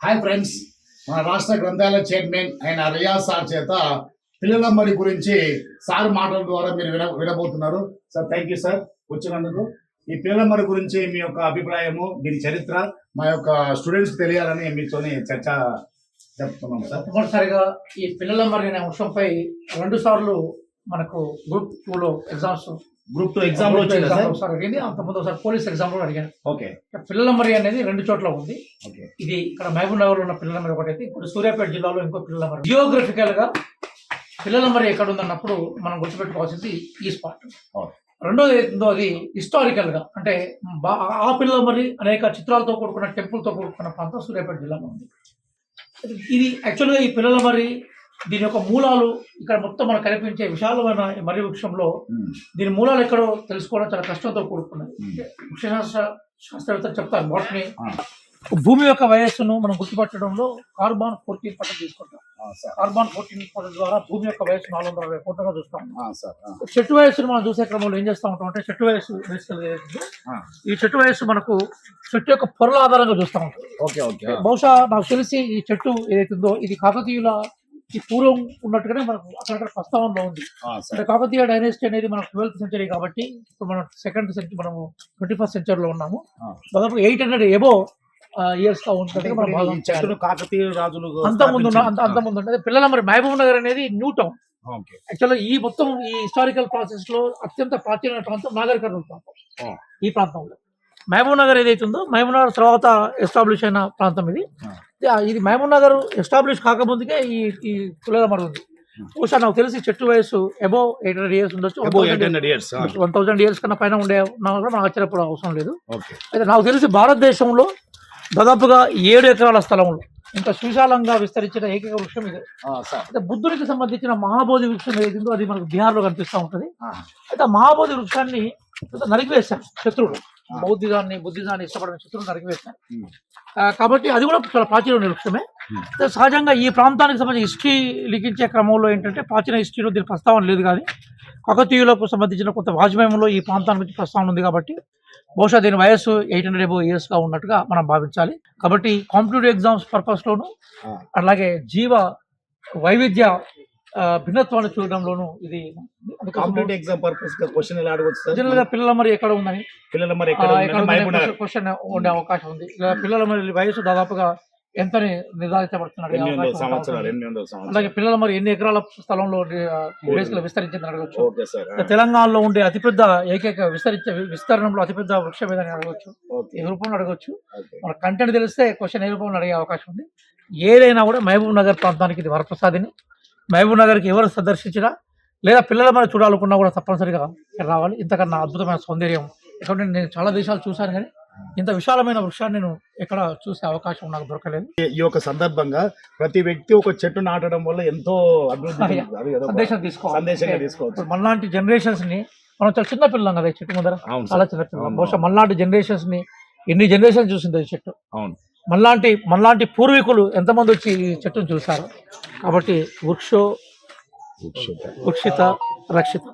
Hi friends మన రాష్ట్ర గ్రంథాలయ చైర్మన్ అయిన రియాజ్ సార్ చేత పిల్లల మరి గురించి సార్ మాటల ద్వారా మీరు విన వినబోతున్నారు. సార్ థ్యాంక్ యూ సార్ వచ్చినందుకు. ఈ పిల్లల మరి గురించి మీ యొక్క అభిప్రాయము దీని చరిత్ర మా యొక్క స్టూడెంట్స్ తెలియాలని మీతోని చర్చ చెప్తున్నాం సార్. తప్పనిసరిగా ఈ పిల్లల మరి అనే అంశంపై రెండు సార్లు మనకు గ్రూప్ టూలో ఎగ్జామ్స్ గ్రూప్ టూ ఎగ్జామ్లో వచ్చిందా సార్? ఒకసారి అడిగింది. అంతకుముందు ఒకసారి పోలీస్ ఎగ్జామ్లో అడిగాను. ఓకే. పిల్లల మరి అనేది రెండు చోట్ల ఉంది. ఇది ఇక్కడ మహబూబ్ నగర్లో ఉన్న పిల్లల మరి ఒకటి అయితే ఇప్పుడు సూర్యాపేట జిల్లాలో ఇంకో పిల్లల మరి. జియోగ్రఫికల్గా పిల్లల మరి ఎక్కడ ఉందన్నప్పుడు మనం గుర్తుపెట్టుకోవాల్సింది ఈ స్పాట్. రెండోది ఏందో అది హిస్టారికల్గా అంటే ఆ పిల్లల మరి అనేక చిత్రాలతో కూడుకున్న టెంపుల్తో కూడుకున్న ప్రాంతం సూర్యాపేట జిల్లాలో ఉంది. ఇది యాక్చువల్గా ఈ పిల్లల మరి దీని యొక్క మూలాలు ఇక్కడ మొత్తం మనకు కనిపించే విశాలమైన మర్రి వృక్షంలో దీని మూలాలు ఎక్కడో తెలుసుకోవడం చాలా కష్టంతో కూడుకున్నది. వృక్షశాస్త్ర శాస్త్రవేత్తలు చెప్తారు వాటిని. భూమి యొక్క వయస్సును మనం గుర్తుపట్టడంలో కార్బాన్ ఫోర్టీన్ పట్టం తీసుకుంటాం. కార్బాన్ ఫోర్టీన్ పట్టం ద్వారా భూమి యొక్క వయస్సు నాలుగు వందల అరవై కోట్లుగా చూస్తాం. చెట్టు వయస్సును మనం చూసే క్రమంలో ఏం చేస్తా ఉంటాం అంటే చెట్టు వయస్సు. ఈ చెట్టు వయస్సు మనకు చెట్టు యొక్క పొరల ఆధారంగా చూస్తూ ఉంటాం ఓకే ఓకే. ఆ, బహుశా నాకు తెలిసి ఈ చెట్టు ఏదైతుందో ఇది కాకతీయుల ఈ పూర్వం ఉన్నట్టుగానే మనకు అక్కడక్కడ ప్రస్తావనలో ఉంది అంటే కాకతీయ డైనాసిటీ అనేది మనకు ట్వెల్త్ సెంచరీ కాబట్టి ఇప్పుడు మనం సెకండ్ సెంచరీ మనము ట్వంటీ ఫస్ట్ సెంచరీలో ఉన్నాము. దాదాపు ఎయిట్ హండ్రెడ్ ఎబో ఇయర్స్గా ఉంటుంది మనం భాగం కాకతీయ రాజులు అంత ముందు అంత ముందు ఉంటుంది పిల్లల మరి మహబూబ్ నగర్ అనేది న్యూ టౌన్ యాక్చువల్గా ఈ మొత్తం ఈ హిస్టారికల్ ప్రాసెస్లో అత్యంత ప్రాచీన ప్రాంతం నాగర్ కర్నూలు ప్రాంతం. ఈ ప్రాంతంలో. మహబూబ్ నగర్ ఏదైతే ఉందో మహబూబ్ నగర్ తర్వాత ఎస్టాబ్లిష్ అయిన ప్రాంతం ఇది. ఇది మహబూబ్ నగర్ ఎస్టాబ్లిష్ కాకముందుకే ఈ ఈ మరి ఉంది. బహుశా నాకు తెలిసి చెట్టు వయసు అబౌవ్ ఎయిట్ హండ్రెడ్ ఇయర్స్ ఉండొచ్చు. వన్ థౌసండ్ ఇయర్స్ కన్నా పైన ఉండే కూడా మనకు ఆశ్చర్యపడ అవసరం లేదు. అయితే నాకు తెలిసి భారతదేశంలో దాదాపుగా ఏడు ఎకరాల స్థలంలో ఇంత సువిశాలంగా విస్తరించిన ఏకైక వృక్షం ఇది. అయితే బుద్ధునికి సంబంధించిన మహాబోధి వృక్షం ఏదైతుందో అది మనకు బీహార్లో కనిపిస్తూ ఉంటుంది. అయితే ఆ మహాబోధి వృక్షాన్ని నరికివేశారు శత్రువులు. బౌద్ధిజాన్ని బుద్ధిజాన్ని ఇష్టపడిన శత్రువులు ఆ, కాబట్టి అది కూడా చాలా ప్రాచీన. అయితే సహజంగా ఈ ప్రాంతానికి సంబంధించి హిస్టరీ లిఖించే క్రమంలో ఏంటంటే ప్రాచీన హిస్టరీలో దీని ప్రస్తావన లేదు కానీ కాకతీయులకు సంబంధించిన కొంత వాజ్మయంలో ఈ ప్రాంతానికి గురించి ప్రస్తావన ఉంది కాబట్టి బహుశా దీని వయస్సు ఎయిట్ హండ్రెడ్ ఎబో ఇయర్స్గా ఉన్నట్టుగా మనం భావించాలి. కాబట్టి కాంపిటేటివ్ ఎగ్జామ్స్ పర్పస్లోను అలాగే జీవ వైవిధ్య భిన్నత్వాన్ని చూడడంలోనూ ఇది కాంపిటేటివ్ ఎగ్జామ్ పర్పస్గా క్వశ్చన్ ఎలా అడగవచ్చు సార్? జనరల్గా పిల్లల మరి ఎక్కడ ఉందని? పిల్లలు మరి ఎక్కడ నగర్ క్వశ్చన్ ఉండే అవకాశం ఉంది. పిల్లల మరి వయసు దాదాపుగా ఎంతని సంవత్సరాలు వందల అలాగే పిల్లల మరి ఎన్ని ఎకరాల స్థలంలో బేసిక్గా విస్తరించింది అడగచ్చు? ఇంకా తెలంగాణలో ఉండే అతిపెద్ద ఏకైక విస్తరించే విస్తరణలో అతిపెద్ద వృక్షం ఏదని అడగచ్చు. ఓకే. ఈ రూపంలో అడగచ్చు? ఓకే. మన కంటెంట్ తెలిస్తే క్వశ్చన్ ఏ రూపంలో అడిగే అవకాశం ఉంది. ఏదైనా కూడా మహబూబ్ నగర్ ప్రాంతానికి ఇది వరప్రసాదిని. మహబూబ్ నగర్కి ఎవరు సందర్శించినా లేదా పిల్లల మన చూడాలనుకున్నా కూడా తప్పనిసరిగా ఇక్కడ రావాలి. ఇంతకన్నా అద్భుతమైన సౌందర్యం. ఎందుకంటే నేను చాలా దేశాలు చూశాను కానీ ఇంత విశాలమైన వృక్షాన్ని నేను ఎక్కడ చూసే అవకాశం నాకు దొరకలేదు. ఈ యొక్క సందర్భంగా ప్రతి వ్యక్తి ఒక చెట్టు నాటడం వల్ల ఎంతో సందేశం తీసుకోవచ్చు. మనలాంటి జనరేషన్స్ని మనం చాలా చిన్న పిల్లం కదా చెట్టు ముందర? చాలా చిన్న పిల్లం. అవును. బహుశా మనలాంటి జనరేషన్స్ని ఎన్ని జనరేషన్ చూసింది ఈ చెట్టు? అవును. మనలాంటి మనలాంటి పూర్వీకులు ఎంతమంది వచ్చి ఈ చెట్టును చూశారు? కాబట్టి వృక్షో उक्षित रक्षित